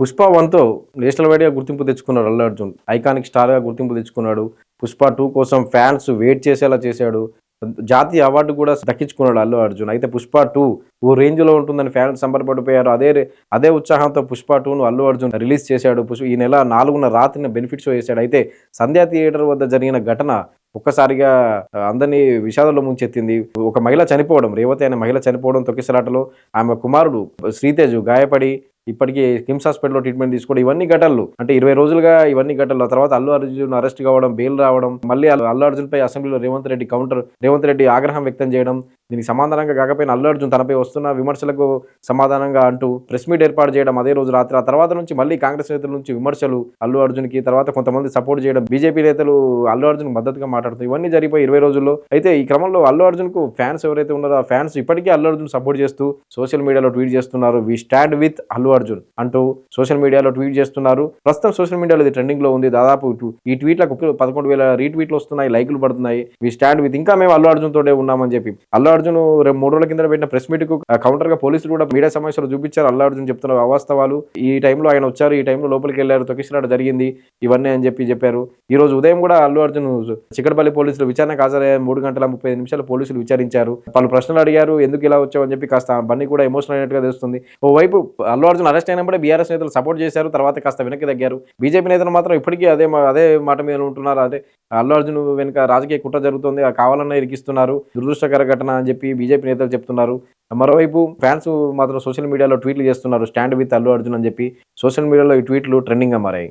Pushpa వన్తో national వైడ్గా గుర్తింపు తెచ్చుకున్నాడు అల్లు అర్జున్. ఐకానిక్ స్టార్గా గుర్తింపు తెచ్చుకున్నాడు. పుష్ప టూ కోసం ఫ్యాన్స్ వెయిట్ చేసేలా చేశాడు. జాతీయ అవార్డు కూడా దక్కించుకున్నాడు అల్లు అర్జున్. అయితే పుష్ప టూ ఓ రేంజ్లో ఉంటుందని ఫ్యాన్స్ సంబరపడిపోయారు. అదే అదే ఉత్సాహంతో పుష్ప టూను అల్లు అర్జున్ రిలీజ్ చేశాడు. పుష్ప ఈ నెల నాలుగున్న రాత్రిన బెనిఫిట్ షో చేశాడు. అయితే సంధ్యా థియేటర్ వద్ద జరిగిన ఘటన ఒక్కసారిగా అందరినీ విషాదంలో ముంచెత్తింది. ఒక మహిళ చనిపోవడం రేవతి అనే మహిళ చనిపోవడం తొక్కిసలాటలో ఆమె కుమారుడు శ్రీతేజు గాయపడి ఇప్పటికీ కిమ్స్ హాస్పిటల్లో ట్రీట్మెంట్ తీసుకోవడం ఇవన్నీ ఘటనలు. అంటే ఇరవై రోజులుగా ఇవన్నీ ఘటనలు. తర్వాత అల్లు అర్జున్ అరెస్ట్ కావడం బెయిల్ రావడం మళ్ళీ అల్లు అల్లు అర్జున్ పై అసెంబ్లీలో రేవంత్ రెడ్డి కౌంటర్ రేవంత్ రెడ్డి ఆగ్రహం వ్యక్తం చేయడం దీనికి సమాధానంగా కాకపోయినా అల్లు అర్జున్ తనపై వస్తున్న విమర్శలకు సమాధానంగా అంటూ ప్రెస్ మీట్ ఏర్పాటు చేయడం అదే రోజు రాత్రి. ఆ తర్వాత నుంచి మళ్ళీ కాంగ్రెస్ నేతల నుంచి విమర్శలు అల్లు అర్జున్కి తర్వాత కొంతమంది సపోర్ట్ చేయడం బీజేపీ నేతలు అల్లు అర్జున్ మద్దతుగా మాట్లాడుతూ ఇవన్నీ జరిగిపోయి ఇరవై రోజుల్లో. అయితే ఈ క్రమంలో అల్లు అర్జున్కు ఫ్యాన్స్ ఎవరైతే ఉన్నారో ఆ ఫ్యాన్స్ ఇప్పటికీ అల్లు అర్జున్ సపోర్ట్ చేస్తూ సోషల్ మీడియాలో ట్వీట్ చేస్తున్నారు. We stand with Allu Arjun అంటూ సోషల్ మీడియాలో ట్వీట్ చేస్తున్నారు. ప్రస్తుతం సోషల్ మీడియాలో ఇది ట్రెండింగ్లో ఉంది. దాదాపు ఈ ట్వీట్లకు పదకొండు వేల రీట్వీట్లు వస్తున్నాయి లైకులు పడుతున్నాయి. వి స్టాండ్ విత్ ఇంకా మేము అల్లు అర్జున్ తోటే ఉన్నామని చెప్పి. అల్లు అర్జున్ రేపు మూడు రోజుల కింద పెట్టిన ప్రెస్ మీట్కు కౌంటర్గా పోలీసులు కూడా మీడియా సమస్యలు చూపించారు. అల్లు అర్జున్ చెప్తున్న అవాస్తవాలు. ఈ టైంలో ఆయన వచ్చారు. ఈ టైంలో లోపలికి వెళ్ళారు. తొక్కిసలాట జరిగింది. ఇవన్నీ అని చెప్పి చెప్పారు. ఈ రోజు ఉదయం కూడా అల్లు అర్జున్ చిక్కడపల్లి పోలీసులు విచారణకు హాజరయ్యారు. మూడు గంటల ముప్పై నిమిషాలు పోలీసులు విచారించారు. పలు ప్రశ్నలు అడిగారు. ఎందుకు ఇలా వచ్చావు అని చెప్పి కాస్త బన్నీ కూడా ఎమోషనల్ అయినట్టుగా తెలుస్తుంది. ఓవైపు అల్లు అర్జున్ అరెస్ట్ అయినప్పుడే బీఆర్ఎస్ నేతలు సపోర్ట్ చేశారు తర్వాత కాస్త వెనక్కి తగ్గారు. బీజేపీ నేతలు మాత్రం ఇప్పటికీ అదే అదే మాట మీద ఉంటున్నారు. అదే అల్లు అర్జున్ వెనుక రాజకీయ కుట్ర జరుగుతుంది ఆ కావాలన్నా ఇరికిస్తున్నారు. దురదృష్టకర ఘటన అని చెప్పి బీజేపీ నేతలు చెప్తున్నారు. మరోవైపు ఫ్యాన్స్ మాత్రం సోషల్ మీడియాలో ట్వీట్లు చేస్తున్నారు స్టాండ్ విత్ అల్లు అర్జున్ అని చెప్పి. సోషల్ మీడియాలో ఈ ట్వీట్లు ట్రెండింగ్గా మారాయి.